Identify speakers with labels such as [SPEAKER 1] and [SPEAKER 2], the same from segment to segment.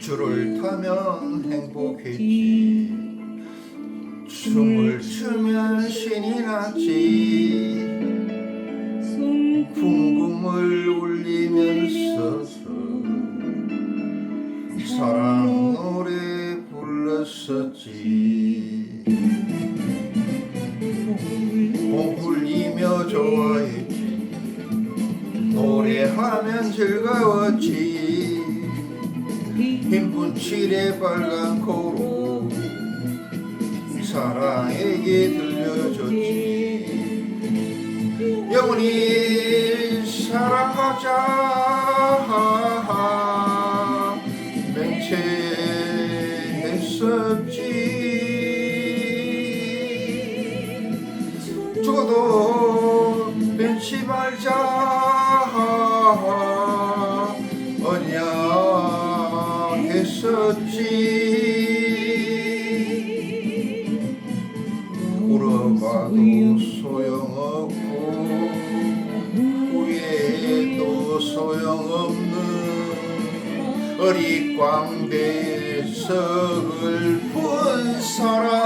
[SPEAKER 1] 줄을 타면 행복했지. 춤을 추면 신이 났지. 궁금을 울리면서 사랑 노래 불렀었지. 봄 불리며 좋아했지. 노래하면 즐거웠지 흰 분칠에 빨간 코로 사랑에게 들려줬지. 영원히 사랑하자. 맹세했었지. 죽어도 변치 말자 언약했었지. 울어봐도 소용없고 후회해도 소용없는 어리광대 서글픈 사랑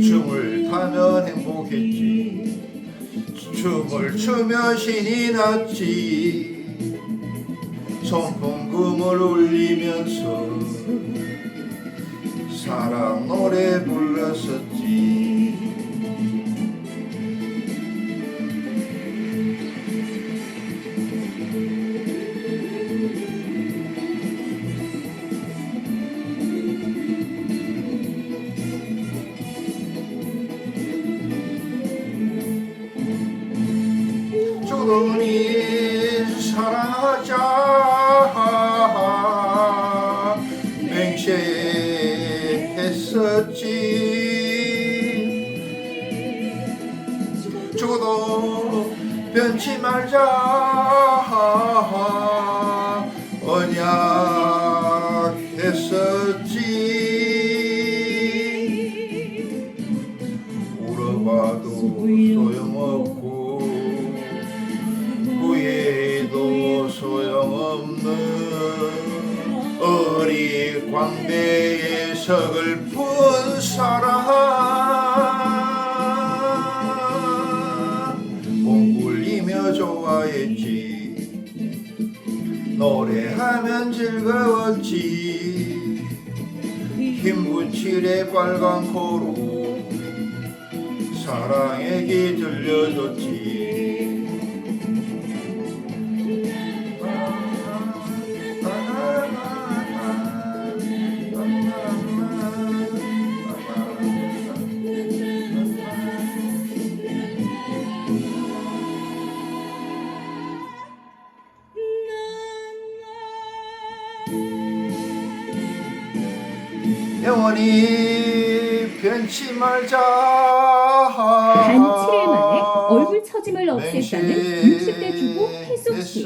[SPEAKER 1] 춤을 타면 행복했지. 춤을 추며 신이 났지 손풍금을 울리면서 사랑 노래 불렀었지. 조금이 사랑하자 맹세했었지. 죽어도 변치 말자. 언약했었지. 울어봐도 소용없고 후회도 소용없는 어리 광대의 서글픈 사랑 몽굴리며 좋아했지. 노래하면 즐거웠지. 흰 분칠에 빨간 코로 사랑에게 들려줬지 영원히 변치 말자
[SPEAKER 2] 단 7일 만에 얼굴 처짐을 없앴다는 60대 주부 혜숙 씨.